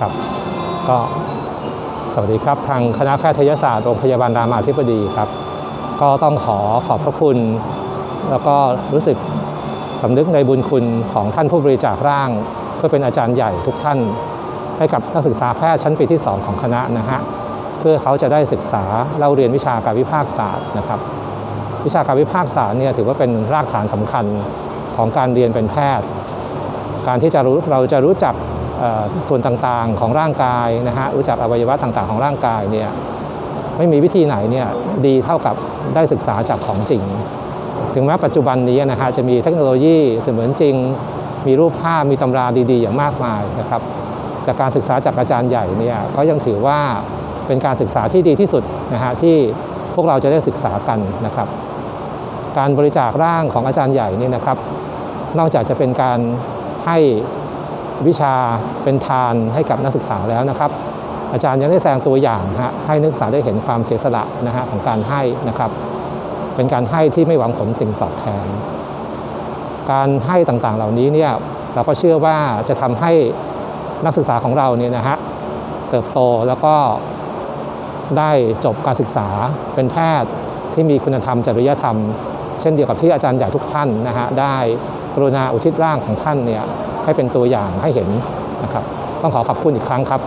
ครับก็สวัสดีครับทางคณะแพทยศาสตร์โรงพยาบาลรามาธิบดีครับ ก็ต้องขอขอบพระคุณ แล้วก็รู้สึกสำนึกในบุญคุณของท่านผู้บริจาคร่าง เพื่อเป็นอาจารย์ใหญ่ทุกท่าน ให้กับนักศึกษาแพทย์ชั้นปีที่ 2 ของคณะนะฮะเพื่อเขาจะได้ศึกษาเล่าเรียนวิชาการวิภาคศาสตร์นะครับ วิชาการวิภาคศาสตร์เนี่ยถือว่าเป็นรากฐานสำคัญของการเรียนเป็นแพทย์ การที่จะรู้เราจะรู้จัก ส่วนต่างๆของร่างกายนะฮะรู้จักอวัยวะต่างๆของร่างกายเนี่ยไม่มีวิธีไหนเนี่ยดีเท่ากับได้ศึกษาจากของจริง ถึงแม้ปัจจุบันนี้นะฮะจะมีเทคโนโลยีเสมือนจริง มีรูปภาพมีตำราดีๆ อย่างมากมายนะครับแต่การศึกษาจากอาจารย์ใหญ่เนี่ยก็ยังถือว่าเป็นการศึกษาที่ดีที่สุดนะฮะที่พวกเราจะได้ศึกษากันนะครับ การบริจาคร่างของอาจารย์ใหญ่นี่นะครับ นอกจากจะเป็นการให้ วิชาเป็นทานให้กับนักศึกษาแล้วนะครับ อาจารย์ยังได้แสดงตัวอย่างฮะให้นักศึกษาได้เห็นความเสียสละนะฮะของการให้นะครับ เป็นการให้ที่ไม่หวังผลสิ่งตอบแทน การให้ต่างๆเหล่านี้เนี่ยเราก็เชื่อว่าจะทำให้นักศึกษาของเราเนี่ยนะฮะเติบโตแล้วก็ได้จบการศึกษาเป็นแพทย์ที่มีคุณธรรมจริยธรรม เช่นเดียวกับที่อาจารย์ใหญ่ทุกท่านนะฮะได้ กรุณาอุทิศร่างของท่านเนี่ยให้เป็นตัวอย่างให้เห็นนะครับ ต้องขอขอบคุณอีกครั้งครับ